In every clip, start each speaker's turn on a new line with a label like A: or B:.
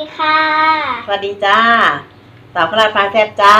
A: ดีค่ะ
B: สวัสดีจ้าสาวพลาดฟ้าแซ่บจ้า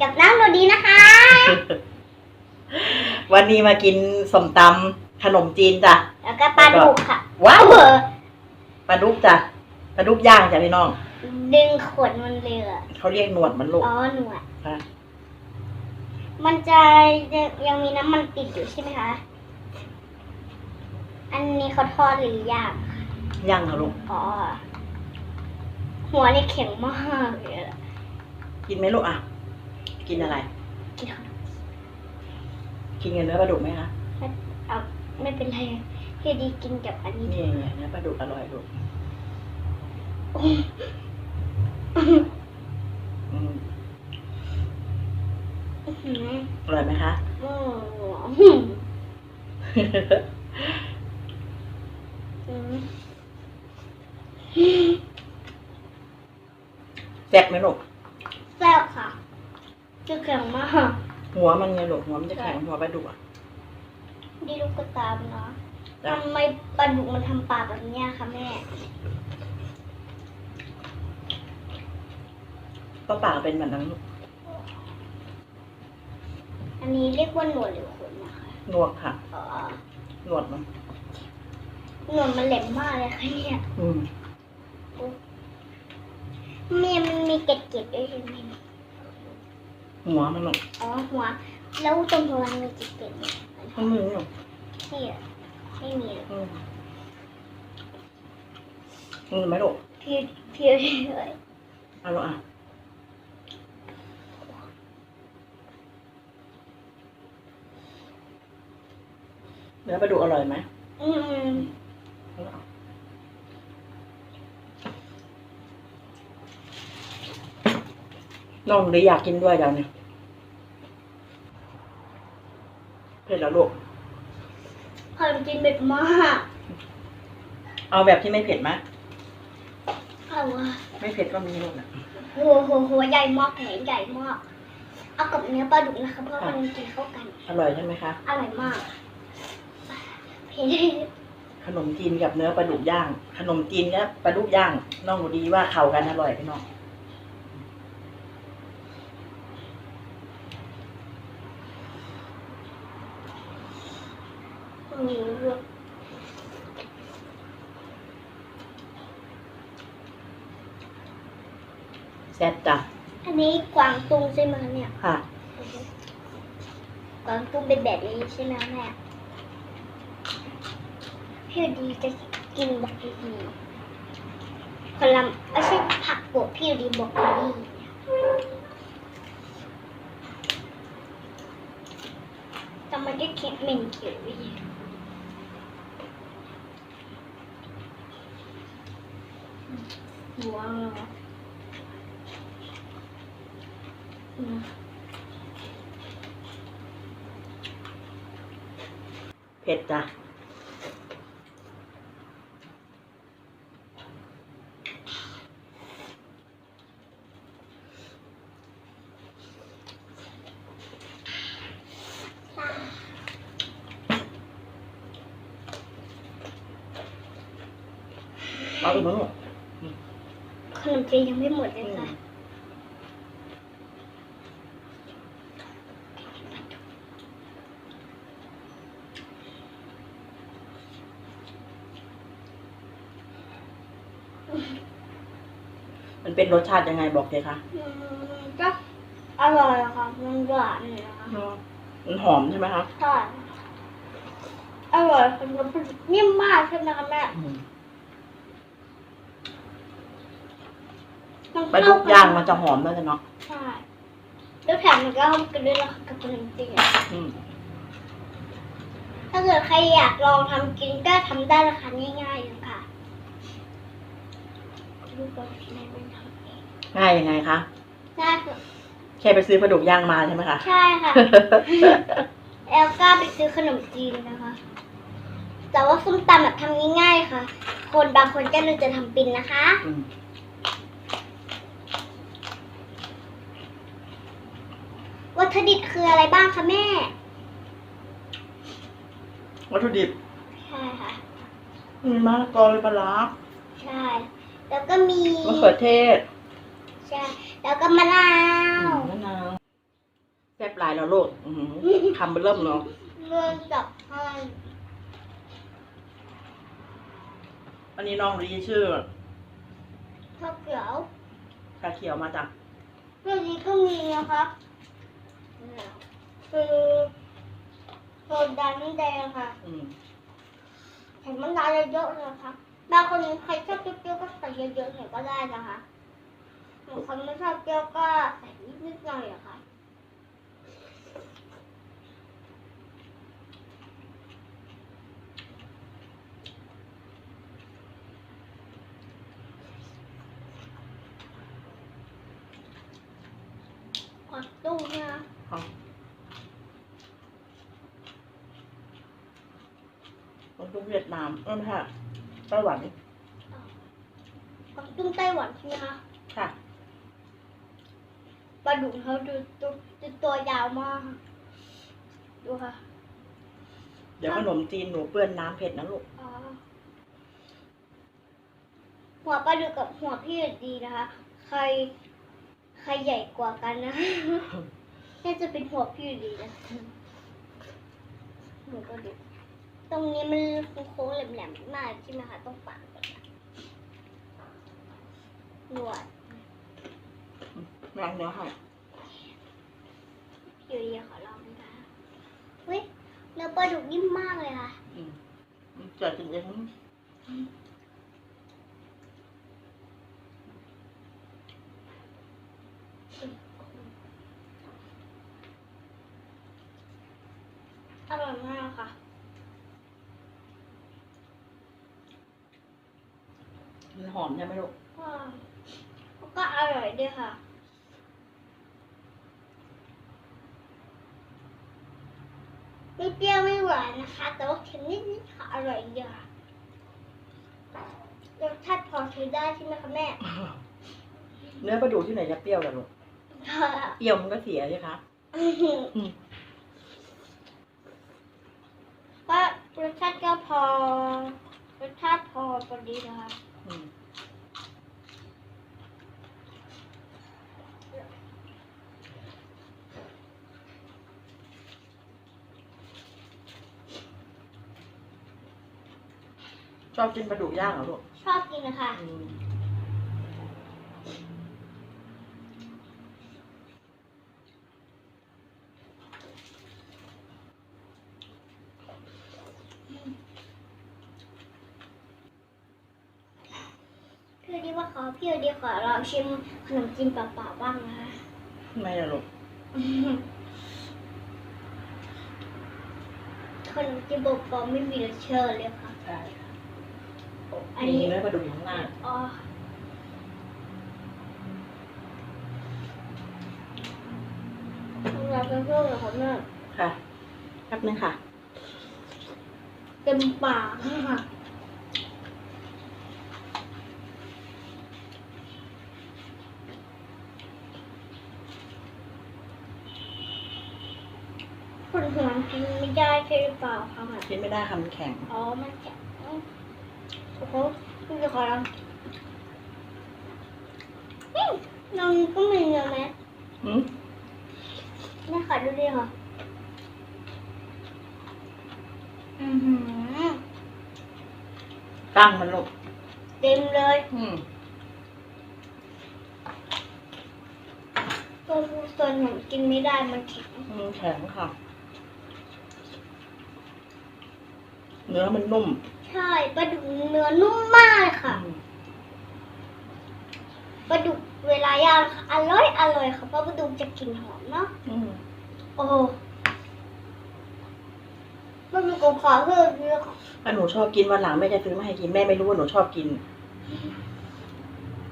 A: กับน้ำโรดีนะคะ
B: วันนี้มากินสมตำขนมจีนจ้ะ
A: แล้วก็ปลาดุกค่ะ
B: ว้าว
A: เออ
B: ปลาดุกจ้ะปลาดุกย่างจ้ะพี่น้อง
A: ดึงขนมันเลยอะ
B: เขาเรียกหนวดมันลูก
A: อ๋อ หนวด
B: ค่ะ
A: มันจะยังมีน้ำมันติดอยู่ใช่ไหมคะ อันนี้เขาทอดหรือย่าง
B: ย่างค่ะลูก
A: อ๋อ หัวนี่แข็งมากเลยอะ
B: กินไหมลูกอะ กินอะไร
A: กินขนม
B: กินกับเนื้อปลาดุกไหมคะ
A: เอาไม่เป็นไรพี่ดีกินกับอันนี้
B: นี่ไงเนื้อปลาดุกอร่อยลูกอืม
A: อื้อหือ
B: อร่อยไหมคะ
A: อืมอืม
B: แซ่บไหมลูก
A: แซ่บค่ะ จะแข็งมาก
B: หัวมันไงลูกหัวมันจะแข็งหัวปลาดุกอะ
A: ดีลูกกระตามเนาะ
B: จ้ะ
A: ทำไมปลาดุกมันทำปากแบบเนี้ยคะแม่
B: ก็ปากเป็นแบบนั้นลูก
A: อันนี้เรียกว่าหนวดหรือขนนะคะ
B: หนวดค่ะ
A: อ๋อ
B: หนวดมัน
A: หนวดมันแหลมมากเลยค่ะเนี่ย
B: อืม
A: ม่มันมีเกล็ดๆด้วยใช่ไหม
B: หัวมันลูก
A: อ๋อหัว แล้วตรงหัวมันมีเกล็ดๆไหม
B: มันมืออยู่
A: นี่อะไม่มีเลย
B: อืมอืมไหมลูก
A: เพียวเพียวเลย
B: เอาลูกอะเนื้อปลาดุกอร่อยไหม
A: อืม
B: น้องเลยอยากกินด้วยเดี๋ยวนี้เผ็ดแล้วลูก
A: ขนมจีนเบ็ดมาก
B: เอาแบบที่ไม่เผ็ดไหม
A: เอาว่ะ
B: ไม่เผ็ดก็มีลูกนะ
A: โหัวหัวหัวใหญ่มากแขนใหญ่มากเอากับเนื้อปลาดุกนะคะเพราะมันกินเข้ากัน
B: อร่อยใช่ไหมคะ
A: อร่อยมากเผ็ด
B: ขนมจีนกับเนื้อปลาดุกย่าง ขนมจีนกับปลาดุกย่างน้องรู้ดีว่าเข้ากันอร่อยพี่น้อง แซ่บจ้ะ
A: อันนี้กวางตุ้งใช่ไหมคะเนี่ย
B: ค่ะ
A: กวางตุ้งเป็นแบบนี้ใช่ไหมแม่พี่ดีจะกินบล็อกโคลีคนละไม่ใช่ผักบวกพี่ดีบล็อกโคลีแต่มันจะคิดเหม็นเขียวอีกว้าวอื ม
B: เผ็ดจ้ะเอาอีกมั้งลูก
A: ขนมจีนยังไม่หมดเลยค่ะ
B: มันเป็นรสชาติยังไงบอกเลยค่ะ
A: อืมก็อร่อยค่ะมันหวานเลยนะคะ
B: มันหอมใช่ไหมคะ
A: ใช่อร่อยค่ะมันนิ่มมากใช่ไหมคะแม่
B: อืม
A: มัน
B: ปลาดุกย่างมันจะหอมด้วยเนาะ
A: ใช่แล้วแถมมันก็เข้ากันด้วยนะคะกับขนมจีน
B: อืม
A: ถ้าเกิดใครอยากลองทำกินก็ทำได้ราคาง่ายๆเลยค่ะลูกบอลแม่เป็นทำเอง
B: ง่ายยังไงคะ
A: ได้ค่ะ
B: แค่ไปซื้อปลาดุกย่างมาใช่ไหมคะ
A: ใช่ค่ะ แอลก้าไปซื้อขนมจีนนะคะ แต่ว่าส้มตำแบบทำง่ายๆค่ะ คนบางคนก็เลยจะทำเป็นนะคะ
B: อืม
A: วัตถุดิบคืออะไรบ้างคะแม่
B: วัตถุดิบ
A: ใช่ค่ะ
B: มีมะละกอมีปลาร้า
A: อใช่ แล้วก็มี
B: มะเขือเทศ
A: ใช่ แล้วก็มะนาว
B: มะนาวแซ่บหลายแล้วลูกอื้อหือคำเริ่มเนาะ
A: เริ่มจากให้
B: อันนี้น้องรีชื่อ
A: ข้าวเขียว
B: ชาเขียวมาจาก
A: เรื่องนี้ก็มีนะคะเนี่ย คือโซดาน้ำแดงค่ะ
B: อืม
A: ใส่มะนาวเยอะๆเลยนะคะบางคนใครชอบเปรี้ยวๆก็ใส่เยอะๆหน่อยก็ได้นะคะบางคนไม่ชอบเปรี้ยวก็ใส่นิดๆหน่อยอะค่ะผักตุ้งนะ
B: เอามันทุกเวียดนามเออไม่ใช่ไต้หวัน
A: ผักตุ้งไต้หวันใช่ไหมคะ
B: ค่ะ
A: ปลาดุกเขาดูตัวดูตัวยาวมาก ดูค่ะ
B: เดี๋ยวขนมจีนหนูเปื้อนน้ำเผ็ดนะลูก
A: อ๋อหัวปลาดุกกับหัวพี่ดีนะคะ ใคร ใครใหญ่กว่ากันนะน่าจะเป็นหัวพี่ดีนะหัวปลาดุก ตรงนี้มันโค้งๆแหลมๆมากใช่ไหมคะต้องปาดก่อนนะหนวด
B: แรงเนื้อให้
A: พี่ดีขอลองนะคะเฮ้ยเนื้อปลาดุกนิ่มมากเลยค่ะ
B: อืมเจะจริงเอง
A: อร่อยมากค่ะ
B: มัน หอมใช่ไหมลูก
A: ว้าวแล้วก็อร่อยด้วยค่ะ ไม่เปรี้ยวไม่หวานนะคะ แต่ว่าเค็มนิดๆค่ะอร่อยดีค่ะรสชาติพอใช้ได้ใช่ไหมคะแม่
B: เนื้อปลาดุกที่ไหนจะเปรี้ยวล่ะลูก
A: ค่ะ
B: เปรี้ยวมันก็เสียใช่คะ
A: อื้อหือ
B: อืม
A: ก็รสชาติก็พอรสชาติพอพอดีนะคะ
B: อืม ชอบกินปลาดุกย่างเหรอลูก
A: ชอบกินนะคะ
B: อืม
A: พี่ดีว่าขอพี่ดีขอลองชิมขนมจีนเปล่าๆบ้างนะคะ
B: ทำไมล่ะลูก
A: ขนมจีนเปล่าๆไม่มีรสเชอร์เลยค่ะ
B: ใช่
A: อัน
B: มี
A: นี้
B: เนื้อปลาดุกอยู่ข้างหน้า
A: อ๋อเราจะเชื่อเลยค่ะแม่
B: ค่ะแป๊บนึงค่ะ
A: เต็มปากนี่ค่ะ คนหัวกินไม่ได้ใช่หรือเปล่าคะแม่
B: กินไม่ได้ค่ะมันแข็ง
A: อ๋อ มันแข็ง โอ้โหพี่จะขอลองอืมลองก็มีเนื้อไหม
B: อืม
A: แม่ขอดูดิค่ะอือหือ
B: ตั้งมันลูก
A: เต็มเลย
B: อืม
A: ตัวส่วนหนูกินไม่ได้มันแข็ง
B: อืมแข็งค่ะ เนื้อมันนุ่ม
A: ใช่ปลาดุกเนื้อนุ่มมากเลยค่ะ
B: อืม
A: ปลาดุกเวลาย่างค่ะอร่อยอร่อยค่ะเพราะปลาดุกจะกลิ่นหอมเนาะ
B: อืม
A: โอ้โหมันมีกลิ่นขอเพิ่มเยอะค่ะ
B: ถ้าหนูชอบกินวันหลังแม่จะซื้อมาให้กินแม่ไม่รู้ว่าหนูชอบกิน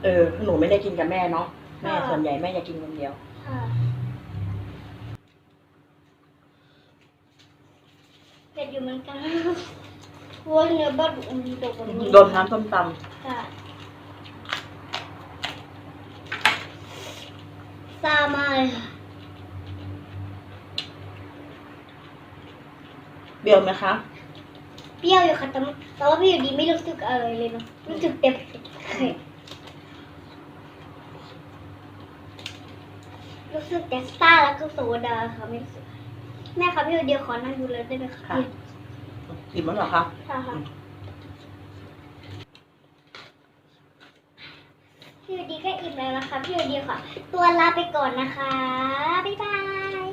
B: เออหนูไม่ได้กินกับแม่เนาะแม่ส่วนใหญ่แม่จะกินคนเดียว
A: ค่ะเผ็ดอยู่เหมือนกัน เพราะว่าเนื้อปลาดุกมันโดนกว่านี้
B: โดนน้ำส้มต
A: ค่ะซามากเลยค่ะำ
B: เบี้ยวไหมคะ
A: เปรี้ยวอยู่ค่ะแต่แต่ว่าพี่อยู่ดีไม่รู้สึกอะไรเลยเนาะรู้สึกเต็มเผ็ดรู้สึกแต่ซ่าแล้วก็โซดาค่ะไม่รู้สึกแม่คะพี่อยู่ดีขอนั่งดูเลยได้ไหมคะ
B: ค่ะ อิ่มแล้วเหรอคะ
A: ค่ะค่ะพี่อยู่ดีก็อิ่มแล้วนะคะ พี่อยู่ดีค่ะตัวลาไปก่อนนะคะ บ๊ายบาย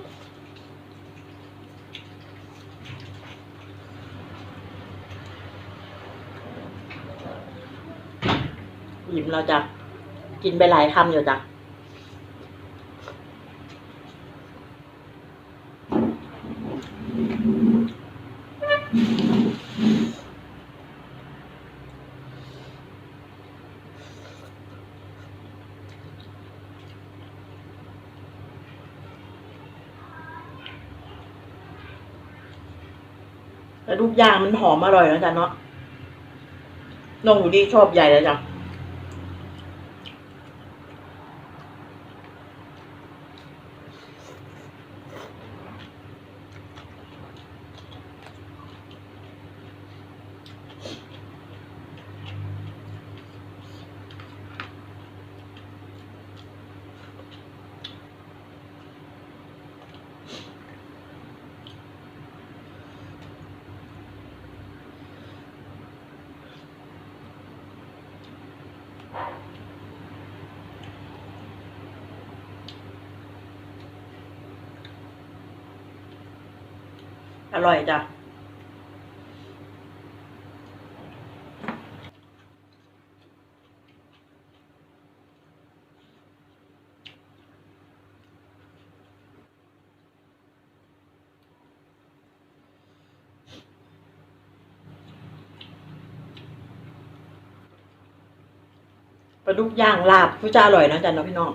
B: อิ่มเราจะกินไปหลายคำอยู่จ้ะ แล้วลูกย่างมันหอมอร่อยนะจ๊ะเนาะน้องหูดีชอบใหญ่แล้วจ้ะ ร่อยจ้ะปลาดุกย่างลาบก็จะอร่อยนะจ๊ะเนาะพี่น้อง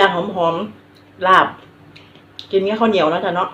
B: ย่างหอมๆลาบ กินเนี้ยข้าวเหนียวนะจ๊ะเนาะ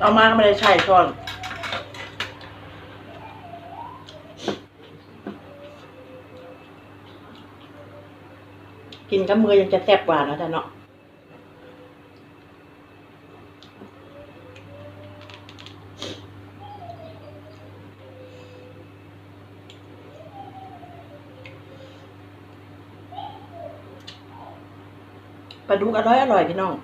B: เอามาก็ไม่ได้ใช่ช้อนกินกับมือยังจะแซ่บกว่านะจ๊ะเนาะปลาดุกอร่อยอร่อยพี่น้อง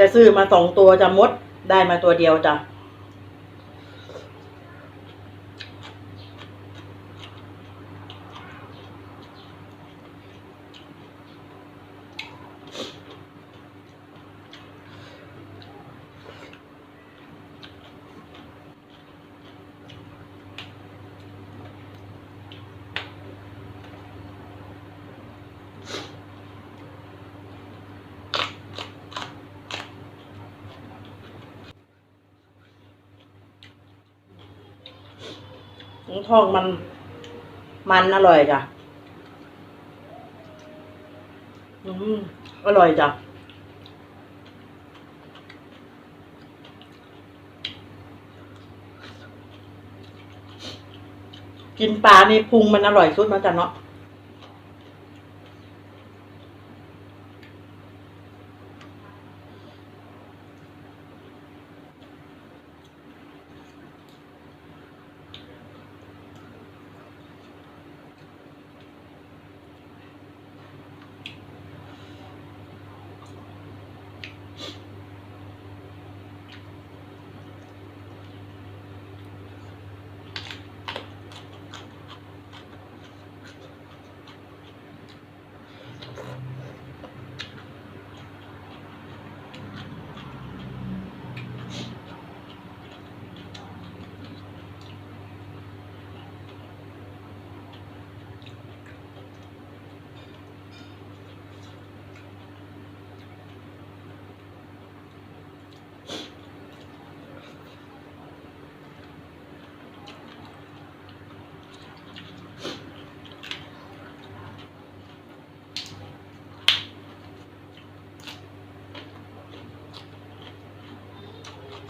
B: จะซื้อมาสองตัวจะมดได้มาตัวเดียวจ้ะ ทองมันมันอร่อยจ้ะอืมอร่อยจ้ะกินปลานี่พุงมันอร่อยสุดนะจ๊ะเนาะ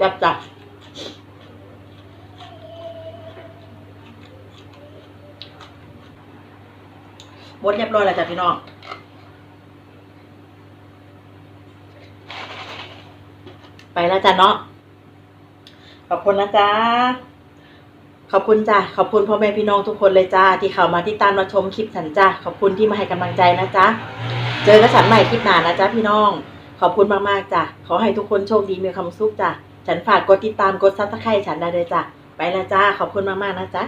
B: จับจับหมดเรียบร้อยแล้วจ้ะพี่น้องไปแล้วจ้ะเนาะขอบคุณนะจ๊ะขอบคุณจ้ะขอบคุณพ่อแม่พี่น้องทุกคนเลยจ้าที่เข้ามาที่ตามมาชมคลิปฉันจ้ะขอบคุณที่มาให้กำลังใจนะจ๊ะเจอกันฉันใหม่คลิปหน้านะจ๊ะพี่น้อง ขอบคุณมากๆจ้ะขอให้ทุกคนโชคดีมีความสุขจ้ะ ฉันฝากกดติดตามกดซับสไครต์ฉันได้เลยจ้ะ ไปละจ้า ขอบคุณมาก ๆ นะจ๊ะ